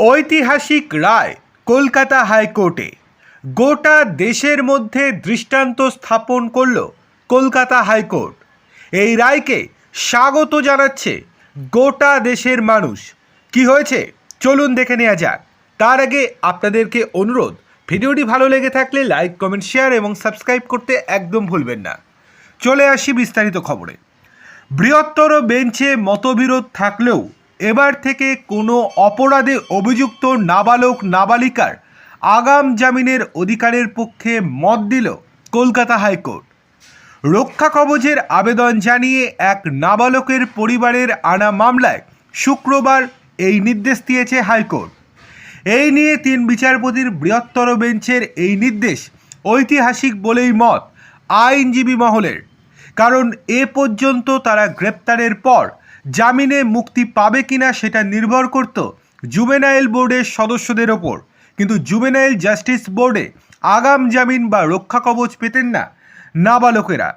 ঐতিহাসিক রায় কলকাতা হাইকোর্টে। গোটা দেশের মধ্যে দৃষ্টান্ত স্থাপন করল কলকাতা হাইকোর্ট। এই রায়কে স্বাগত জানাচ্ছে গোটা দেশের মানুষ। কি হয়েছে? চলুন দেখে নেওয়া যাক। তার আগে আপনাদেরকে অনুরোধ, ভিডিওটি ভালো লেগে থাকলে লাইক, কমেন্ট, শেয়ার এবং সাবস্ক্রাইব করতে একদম ভুলবেন না। চলে আসি বিস্তারিত খবরে। বৃহত্তর বেঞ্চে মতবিরোধ থাকলেও এবার থেকে কোনো অপরাধে অভিযুক্ত নাবালক নাবালিকার আগাম জামিনের অধিকারের পক্ষে মত দিল কলকাতা হাইকোর্ট। রক্ষা কবচের আবেদন জানিয়ে এক নাবালকের পরিবারের আনা মামলায় শুক্রবার এই নির্দেশ দিয়েছে হাইকোর্ট। এই নিয়ে তিন বিচারপতির বৃহত্তর বেঞ্চের এই নির্দেশ ঐতিহাসিক বলেই মত আইনজীবী মহলের। কারণ এ পর্যন্ত তারা গ্রেপ্তারের পর জামিনে মুক্তি পাবে কিনা সেটা নির্ভর করত জুবেনাইল বোর্ডের সদস্যদের ওপর। কিন্তু জুবেনাইল জাস্টিস বোর্ডে আগাম জামিন বা রক্ষা কবচ পেতেন না নাবালকেরা।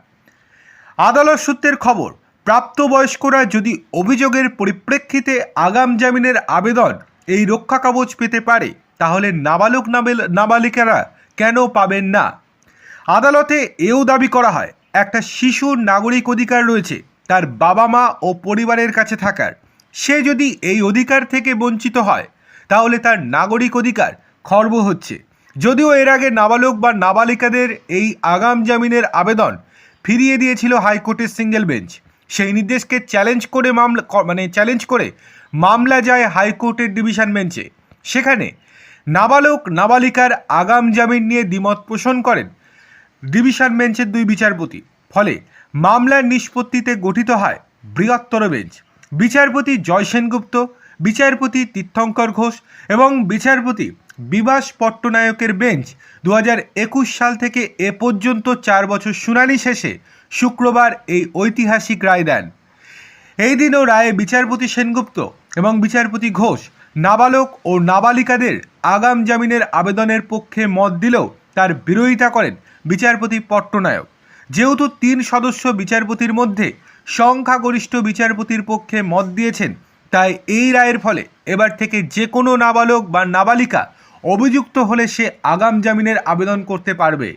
আদালত সূত্রের খবর, প্রাপ্তবয়স্করা যদি অভিযোগের পরিপ্রেক্ষিতে আগাম জামিনের আবেদন এই রক্ষা কবচ পেতে পারে, তাহলে নাবালক নাবেল নাবালিকারা কেন পাবেন না? আদালতে এও দাবি করা হয়, একটা শিশুর নাগরিক অধিকার রয়েছে। তার বাবা মা ও পরিবারের কাছে থাকার। সে যদি এই অধিকার থেকে বঞ্চিত হয়, তাহলে তার নাগরিক অধিকার খর্ব হচ্ছে। যদিও এর আগে নাবালক বা নাবালিকাদের এই আগাম জামিনের আবেদন ফিরিয়ে দিয়েছিল হাইকোর্টের সিঙ্গেল বেঞ্চ। সেই নির্দেশকে চ্যালেঞ্জ করে মামলা মানে চ্যালেঞ্জ করে মামলা যায় হাইকোর্টের ডিভিশন বেঞ্চে। সেখানে নাবালক, নাবালিকার আগাম জামিন নিয়ে দ্বিমত পোষণ করেন ডিভিশন বেঞ্চের দুই বিচারপতি। ফলে মামলার নিষ্পত্তিতে গঠিত হয় বৃহত্তর বেঞ্চ। বিচারপতি জয় সেনগুপ্ত, বিচারপতি তীর্থঙ্কর ঘোষ এবং বিচারপতি বিবাস পট্টনায়কের বেঞ্চ দু সাল থেকে এ পর্যন্ত চার বছর শুনানি শেষে শুক্রবার এই ঐতিহাসিক রায় দেন। এই দিনও রায়ে বিচারপতি সেনগুপ্ত এবং বিচারপতি ঘোষ নাবালক ও নাবালিকাদের আগাম জামিনের আবেদনের পক্ষে মত দিলেও তার বিরোধিতা করেন বিচারপতি পট্টনায়ক। যেহেতু তিন সদস্য বিচারপতির মধ্যে সংখ্যাগরিষ্ঠ বিচারপতির পক্ষে মত দিয়েছেন, তাই এই রায়ের ফলে এবার থেকে যে কোনো নাবালক বা নাবালিকা অভিযুক্ত হলে সে আগাম জামিনের আবেদন করতে পারবে।